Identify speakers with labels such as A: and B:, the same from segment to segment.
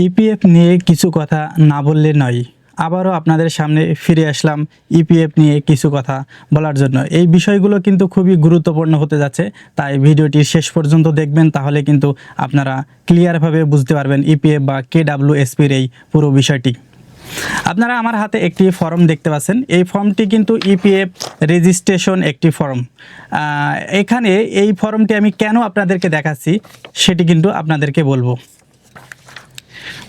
A: EPF নিয়ে কিছু কথা না বললে নয়। আবারও আপনাদের সামনে ফিরে আসলাম ইপিএফ নিয়ে কিছু কথা বলার জন্য। এই বিষয়গুলো কিন্তু খুবই গুরুত্বপূর্ণ হতে যাচ্ছে, তাই ভিডিওটি শেষ পর্যন্ত দেখবেন, তাহলে কিন্তু আপনারা ক্লিয়ারভাবে বুঝতে পারবেন ইপিএফ বা কে ডাব্লিউ এসপির এই পুরো বিষয়টি। আপনারা আমার হাতে একটি ফর্ম দেখতে পাচ্ছেন। এই ফর্মটি কিন্তু ইপিএফ রেজিস্ট্রেশন একটি ফর্ম। এখানে এই ফর্মটি আমি কেন আপনাদেরকে দেখাচ্ছি, সেটি কিন্তু আপনাদেরকে বলব।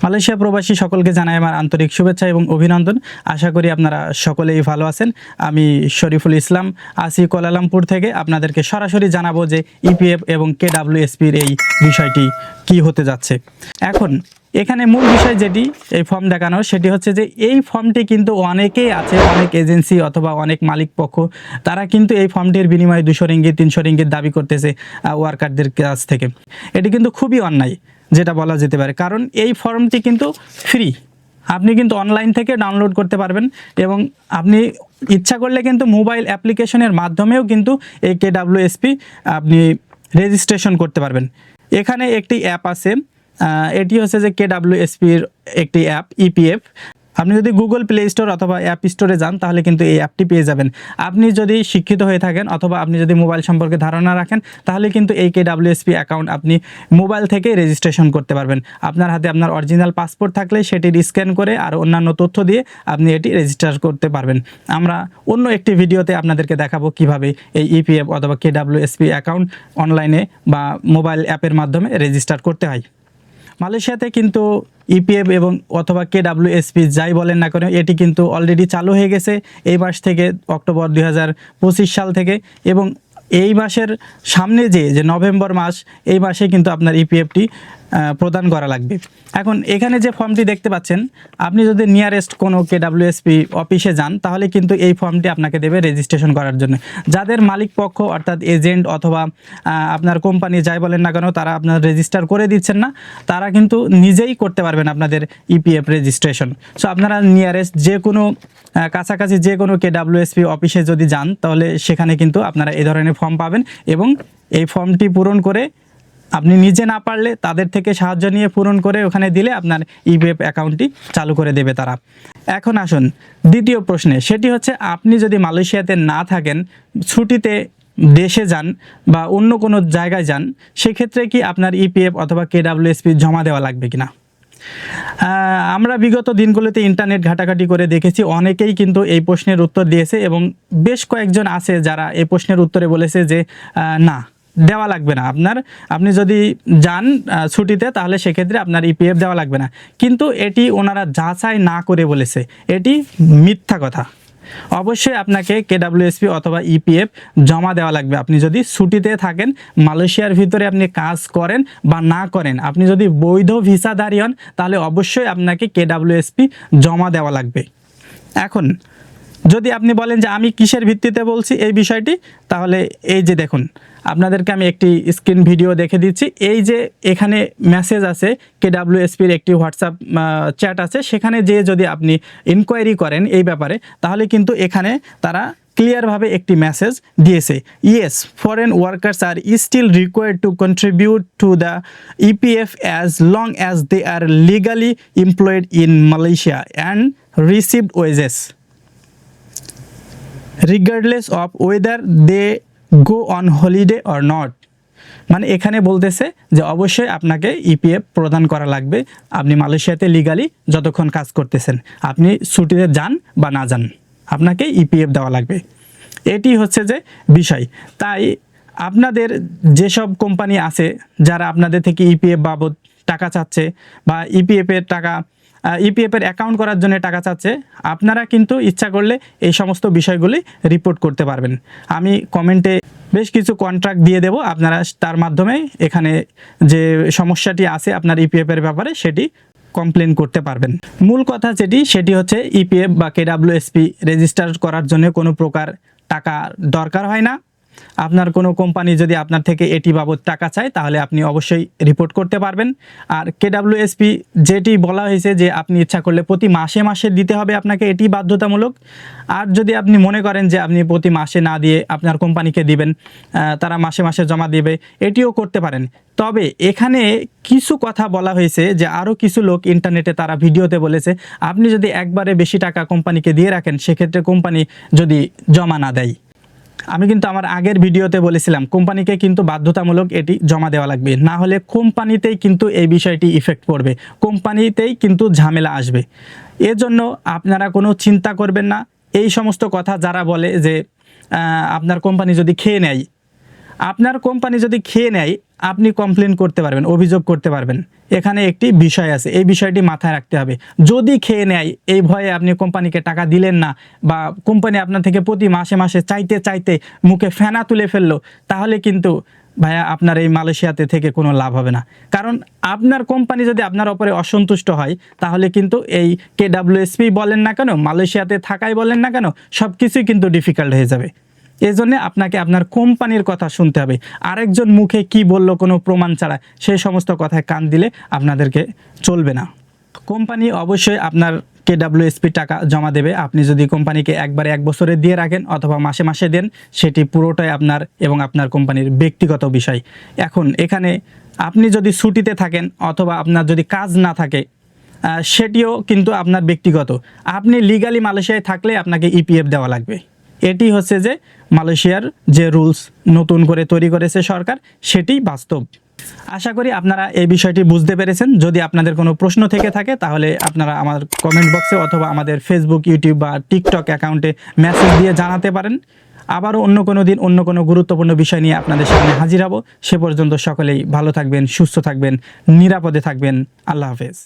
A: মালয়েশিয়া প্রবাসী সকলকে জানাই আমার আন্তরিক শুভেচ্ছা এবং অভিনন্দন। আশা করি আপনারা সকলেই ভালো আছেন। আমি শরীফুল ইসলাম আসি কোলালামপুর থেকে। আপনাদেরকে সরাসরি জানাব যে ইপিএফ এবং কে এসপির এই বিষয়টি কি হতে যাচ্ছে। এখন, এখানে মূল বিষয় যেটি এই ফর্ম দেখানো সেটি হচ্ছে যে এই ফর্মটি কিন্তু অনেকেই আছে, অনেক এজেন্সি অথবা অনেক মালিক পক্ষ, তারা কিন্তু এই ফর্মটির বিনিময়ে দুশো রিঙ্গিত, তিনশো রিঙ্গিত দাবি করতেছে ওয়ার্কারদের কাছ থেকে। এটি কিন্তু খুবই অন্যায়। যেটা বলা যেতে পারে। কারণ এই ফর্মটি কিন্তু ফ্রি আপনি কিন্তু অনলাইন থেকে ডাউনলোড করতে পারবেন এবং আপনি ইচ্ছা করলে কিন্তু মোবাইল অ্যাপ্লিকেশনের মাধ্যমেও কিন্তু এই কে এসপি আপনি রেজিস্ট্রেশন করতে পারবেন। এখানে একটি অ্যাপ আছে। এটি হচ্ছে যে কে এসপির একটি অ্যাপ ইপিএফ আপনি যদি গুগল প্লে স্টোর অথবা অ্যাপ স্টোরে যান, তাহলে কিন্তু এই অ্যাপটি পেয়ে যাবেন। আপনি যদি শিক্ষিত হয়ে থাকেন অথবা আপনি যদি মোবাইল সম্পর্কে ধারণা রাখেন, তাহলে কিন্তু এই কে ডাব্লিউএসপি অ্যাকাউন্ট আপনি মোবাইল থেকে রেজিস্ট্রেশন করতে পারবেন। আপনার হাতে আপনার অরিজিনাল পাসপোর্ট থাকলে সেটির স্ক্যান করে আর অন্যান্য তথ্য দিয়ে আপনি এটি রেজিস্টার করতে পারবেন। আমরা অন্য একটি ভিডিওতে আপনাদেরকে দেখাবো কীভাবে এই ইপিএফ অথবা কে ডাব্লিউএসপি অ্যাকাউন্ট অনলাইনে বা মোবাইল অ্যাপের মাধ্যমে রেজিস্টার করতে হয়। মালয়েশিয়াতে কিন্তু ইপিএফ এবং অথবা কে ডাব্লিউএসপি যাই বলেন না কেন, এটি কিন্তু অলরেডি চালু হয়ে গেছে এই মাস থেকে অক্টোবর দুই হাজার পঁচিশ সাল থেকে। এবং এই মাসের সামনে যে যে নভেম্বর মাস, এই মাসে কিন্তু আপনার ইপিএফটি প্রদান করা লাগবে। এখন এখানে যে ফর্মটি দেখতে পাচ্ছেন, আপনি যদি নিয়ারেস্ট কোনো কে ডাব্লিউএসপি অফিসে যান, তাহলে কিন্তু এই ফর্মটি আপনাকে দেবে রেজিস্ট্রেশন করার জন্য। যাদের মালিক পক্ষ, অর্থাৎ এজেন্ট অথবা আপনার কোম্পানি যাই বলেন না কেন, তারা আপনার রেজিস্টার করে দিচ্ছেন না, তারা কিন্তু নিজেই করতে পারবেন আপনাদের ইপিএফ রেজিস্ট্রেশন সো আপনারা নিয়ারেস্ট যে কোনো কাছাকাছি যে কোনো কে ডাব্লিউএসপি অফিসে যদি যান, তাহলে সেখানে কিন্তু আপনারা এই ধরনের ফর্ম পাবেন এবং এই ফর্মটি পূরণ করে আপনি নিজে না পারলে তাদের থেকে সাহায্য নিয়ে পূরণ করে ওখানে দিলে আপনার ইপিএফ অ্যাকাউন্টটি চালু করে দেবে তারা। এখন আসুন দ্বিতীয় প্রশ্নে, সেটি হচ্ছে আপনি যদি মালয়েশিয়াতে না থাকেন, ছুটিতে দেশে যান বা অন্য কোনো জায়গায় যান, সেক্ষেত্রে কি আপনার ইপিএফ অথবা কে জমা দেওয়া লাগবে কিনা? আমরা বিগত দিনগুলোতে ইন্টারনেট ঘাটাঘাটি করে দেখেছি, অনেকেই কিন্তু এই প্রশ্নের উত্তর দিয়েছে এবং বেশ কয়েকজন আছে যারা এই প্রশ্নের উত্তরে বলেছে যে না দেওয়া লাগবে না। আপনার, আপনি যদি যান ছুটিতে, তাহলে সেক্ষেত্রে আপনার ইপিএফ দেওয়া লাগবে না। কিন্তু এটি ওনারা যাচাই না করে বলেছে। এটি মিথ্যা কথা। অবশ্যই আপনাকে কেডাব্লিউএসপি অথবা ইপিএফ জমা দেওয়া লাগবে। আপনি যদি ছুটিতে থাকেন, মালয়েশিয়ার ভিতরে আপনি কাজ করেন বা না করেন, আপনি যদি বৈধ ভিসাধারী হন, তাহলে অবশ্যই আপনাকে কেডাব্লিউএসপি জমা দেওয়া লাগবে। এখন যদি আপনি বলেন যে আমি কিসের ভিত্তিতে বলছি এই বিষয়টি, তাহলে এই যে দেখুন, আপনাদেরকে আমি একটি স্ক্রিন ভিডিও দেখে দিচ্ছি। এই যে এখানে মেসেজ আছে কে ডাব্লিউএসপির একটি হোয়াটসঅ্যাপ চ্যাট আছে, সেখানে যে যদি আপনি ইনকোয়ারি করেন এই ব্যাপারে, তাহলে কিন্তু এখানে তারা ক্লিয়ারভাবে একটি মেসেজ দিয়েছে। Yes foreign workers are still required to contribute to the EPF as long as they are legally employed in Malaysia and received wages regardless of whether they go on holiday or not মানে এখানে বলতেছে যে অবশ্যই আপনাকে EPF প্রদান করা লাগবে। আপনি মালয়েশিয়াতে লিগালি যতক্ষণ কাজ করতেছেন। আপনি ছুটিতে যান বা না যান, আপনাকে ইপিএফ দেওয়া লাগবে। এটি হচ্ছে যে বিষয়। তাই আপনাদের যেসব কোম্পানি আছে, যারা আপনাদের থেকে ইপিএফ বাবদ টাকা চাচ্ছে বা ইপিএফের টাকা ইপিএফ এর অ্যাকাউন্ট করার জন্য টাকা চাচ্ছে। আপনারা কিন্তু ইচ্ছা করলে এই সমস্ত বিষয়গুলি রিপোর্ট করতে পারবেন। আমি কমেন্টে বেশ কিছু কন্ট্রাক্ট দিয়ে দেব। আপনারা তার মাধ্যমে এখানে যে সমস্যাটি আছে আপনার ইপিএফ এর ব্যাপারে সেটি কমপ্লেন করতে পারবেন। মূল কথা যেটি, সেটি হচ্ছে ইপিএফ বা কেডাব্লিউএসপি রেজিস্টার করার জন্য কোনো প্রকার টাকা দরকার হয় না। আপনার কোনো কোম্পানি যদি আপনার থেকে এটি বাবদ টাকা চায়, তাহলে আপনি অবশ্যই রিপোর্ট করতে পারবেন। আর কেডাব্লিউএসপি যেটি বলা হয়েছে যে আপনি ইচ্ছা করলে প্রতি মাসে মাসে দিতে হবে আপনাকে, এটি বাধ্যতামূলক। আর যদি আপনি মনে করেন যে আপনি প্রতি মাসে না দিয়ে আপনার কোম্পানিকে দিবেন তারা মাসে মাসে জমা দেবে, এটিও করতে পারেন। তবে এখানে কিছু কথা বলা হয়েছে যে আরও কিছু লোক ইন্টারনেটে তারা ভিডিওতে বলেছে, আপনি যদি একবারে বেশি টাকা কোম্পানিকে দিয়ে রাখেন, সেক্ষেত্রে কোম্পানি যদি জমা না দেয়। আমি কিন্তু আমার আগের ভিডিওতে বলেছিলাম, কোম্পানিকে কিন্তু বাধ্যতামূলক এটি জমা দেওয়া লাগবে। না হলে কোম্পানিতেই কিন্তু এই বিষয়টি ইফেক্ট পড়বে। কোম্পানিতেই কিন্তু ঝামেলা আসবে। এজন্য আপনারা কোনো চিন্তা করবেন না। এই সমস্ত কথা যারা বলে যে আপনার কোম্পানি যদি খেয়ে নেয় আপনার কোম্পানি যদি খেয়ে নেয়, আপনি কমপ্লেন করতে পারবেন, অভিযোগ করতে পারবেন। এখানে একটি বিষয় আছে, এই বিষয়টি মাথায় রাখতে হবে। যদি খেয়ে নেয়, এই ভয়ে আপনি কোম্পানিকে টাকা দিলেন না বা কোম্পানি আপনার থেকে প্রতি মাসে মাসে চাইতে চাইতে মুখে ফেনা তুলে ফেলল, তাহলে কিন্তু ভাইয়া আপনার এই মালয়েশিয়াতে থেকে কোনো লাভ হবে না। কারণ আপনার কোম্পানি যদি আপনার ওপরে অসন্তুষ্ট হয়, তাহলে কিন্তু এই কে বলেন না কেন, মালয়েশিয়াতে থাকাই বলেন না কেন সব কিছুই কিন্তু ডিফিকাল্ট হয়ে যাবে। এই জন্যে আপনাকে আপনার কোম্পানির কথা শুনতে হবে। আরেকজন মুখে কি বলল, কোনো প্রমাণ ছাড়া, সেই সমস্ত কথায় কান দিলে আপনাদেরকে চলবে না। কোম্পানি অবশ্যই আপনার কে ডাব্লিউএসপি টাকা জমা দেবে। আপনি যদি কোম্পানিকে একবারে এক বছরে দিয়ে রাখেন অথবা মাসে মাসে দেন, সেটি পুরোটাই আপনার এবং আপনার কোম্পানির ব্যক্তিগত বিষয়। এখন এখানে আপনি যদি ছুটিতে থাকেন অথবা আপনার যদি কাজ না থাকে সেটিও কিন্তু আপনার ব্যক্তিগত। আপনি লিগালি মালয়েশিয়ায় থাকলে আপনাকে ইপিএফ দেওয়া লাগবে। এটি হচ্ছে যে মালয়েশিয়ার যে রুলস নতুন করে তৈরি করেছে সরকার, সেটি বাস্তব। আশা করি আপনারা এই বিষয়টি বুঝতে পেরেছেন। যদি আপনাদের কোনো প্রশ্ন থেকে থাকে, তাহলে আপনারা আমার কমেন্ট বক্সে অথবা আমাদের ফেসবুক ইউটিউব বা টিকটক অ্যাকাউন্টে মেসেজ দিয়ে জানাতে পারেন। আবারও অন্য কোনো দিন অন্য কোনো গুরুত্বপূর্ণ বিষয় নিয়ে আপনাদের সামনে হাজির হব। সে পর্যন্ত সকলেই ভালো থাকবেন, সুস্থ থাকবেন, নিরাপদে থাকবেন। আল্লাহ হাফেজ।